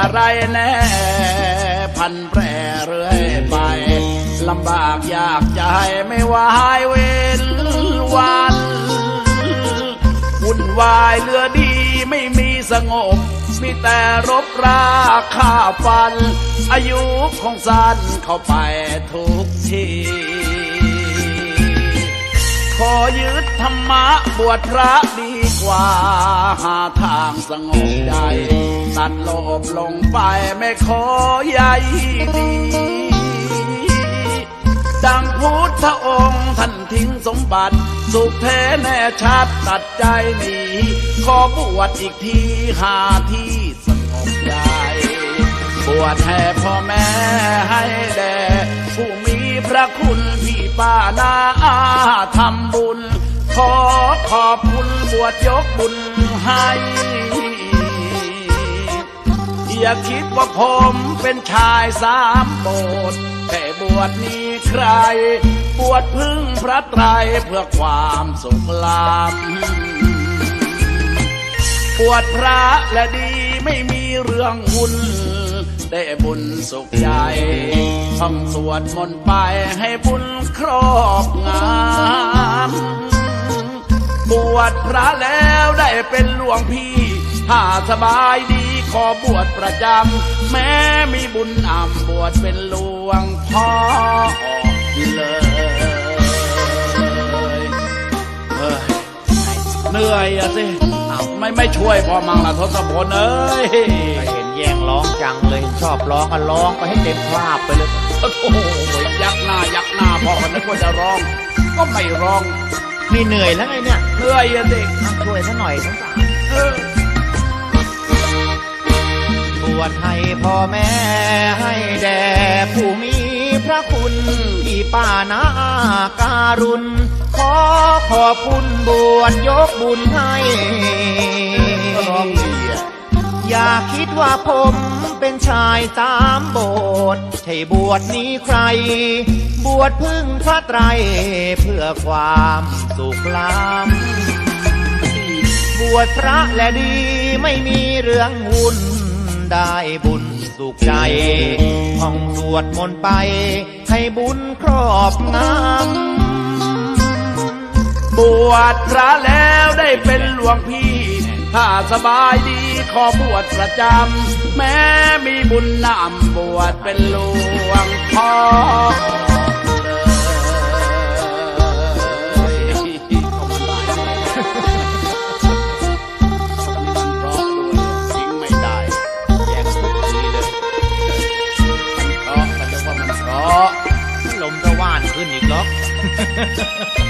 อะไรแน่พันแปรเรื่อยไปลำบากยากใจไม่วายเว้นวันวุ่นวายเรือดีไม่มีสงบ มีแต่รบราฆ่าฟัน อายุของสันเข้าไปทุกทีขอยึดธรรมะบวชพระดีกว่า หาทางสงบใจ ตัดโลภลงไปไม่ขอใยดี ดังพุทธองค์ท่านทิ้งสมบัติ สุขแท้แน่ชัดตัดใจหนีขอบวชอีกทีหาที่สงบใจบวชให้พ่อแม่ให้แด่ผู้มีพระคุณพี่ป้านาอาทำบุญ ขอขอบคุณบวชยกบุญให้ อย่าคิดว่าผมเป็นชายสามโบสแค่บวชนี้ใคร บวชพึ่งพระไตรเพื่อความสุขลำบวชพระและดีไม่มีเรื่องวุ่นได้บุญสุขใจท่องสวดมนต์ไปให้บุญครอบงำบวชพระแล้วได้เป็นหลวงพี่ถ้าสบายดี ขอบวชประจำ แม้มีบุญอ่ำบวชเป็นหลวงพ่อเลยเฮ้ยเหนื่อยอะสิอ้าวไม่ไม่ช่วยพอมังละทศพลเอ้ยก็เห็นแย่งร้องจังเลยเห็นชอบร้องก็ร้องไปให้เต็มคราบไปเลย โอ้โหยักหน้ายักหน้าพ่อกันนึกว่าจะร้อง ก็ไม่ร้องนี่เหนื่อยแล้วไงเนี่ยเหนื่อยอะเด็กอะช่วยซะหน่อยสงสาร เออบ วชให้พ่อแม่ให้แด่ผู้มีพระคุณพี่ป้านาการุณ ขอขอบคุณบวชยกบุญให้ร้องดีอะอย่าคิดว่าผมเป็นชายตามโบสถ์ใช่บวชนี้ใคร บวชพึ่งพระไตรเพื่อความสุขล้ำบวชพระและดีไม่มีเรื่องวุ่น ได้บุญสุขใจท่องสวดมนต์ไป ให้บุญครอบงำบวชพระแล้วได้เป็นหลวงพี่ ถ้าสบายดีขอบวชประจำ แม้มีบุญนำบวชเป็นหลวงพ่อ Ha ha ha ha!